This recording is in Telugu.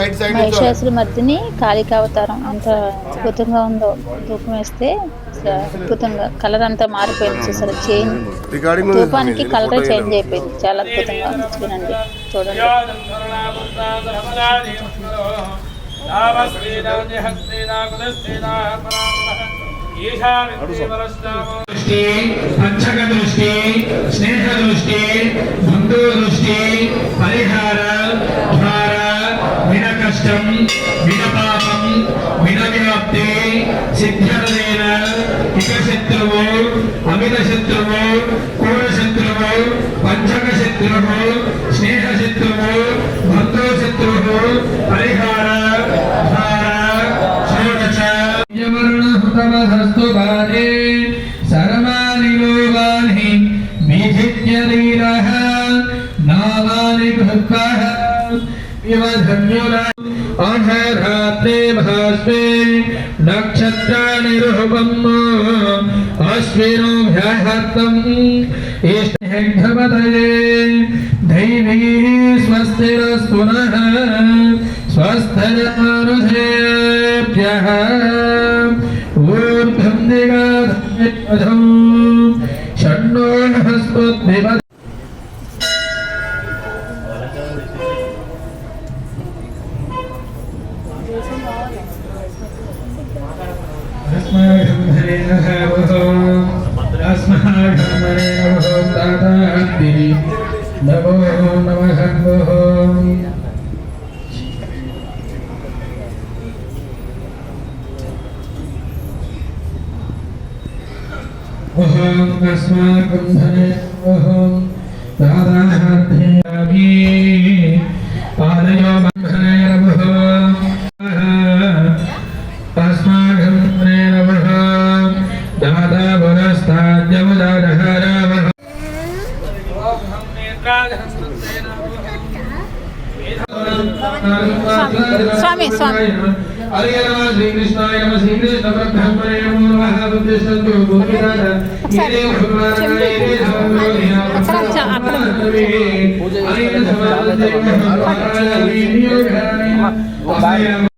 సైడ్ సైడ్ మహిషాసుల మధ్యని కాళికావతారం అంత అద్భుతంగా ఉందో ధూపం వేస్తే అద్భుతంగా కలర్ అంతా మారిపోయింది చూసారు చేంజ్ ధూపానికి కలర్ చేంజ్ అయిపోయింది చాలా అద్భుతంగా ఉంది చూడండి చూడండి దృష్టి పంచక దృష్టి कष्टम बिना पापम बिना विनाप्ते सिद्धर देना इका नष्टम विनपापम विनव्याप्ते सिद्ध्यर्देन इकशत्रुवो अमितशत्रुवो कोणशत्रुवो पञ्चकशत्रुवो, स्नेहशत्रुवो, भक्तोशत्रुवो, परिहार षोडशवर्णहुतमधस्तुभाजे सर्वाणि लोकानि विजित्य नीरः नामानि भृत्वः अहरात्रे भास्मे नक्षत्राणि रूपम् अश्विनो ह्यहर्तम् ईष्टहेग्धवतये दैवीः स्वस्तिरस्तुनः स्वस्थमानुषेभ्यः ऊर्ध्वं दिगाधम् षण्णो हस्त्वद्भिपद नमः अस्माकं हरे नमः दादाति नमो नमः नमः अहम् अस्माकं धने अहं दादाहार्थयामि दाता पुरस्ताद्यमुदारहाराम स्वामी स्वामी हरे नमः श्री कृष्णाय नमः श्री कृष्ण ब्रह्मणे नमो नमः बुद्धिस्तु भूमिदान मेरे भगवानाय रे भगवानाय हरे नमः भगवानाय रे भगवानाय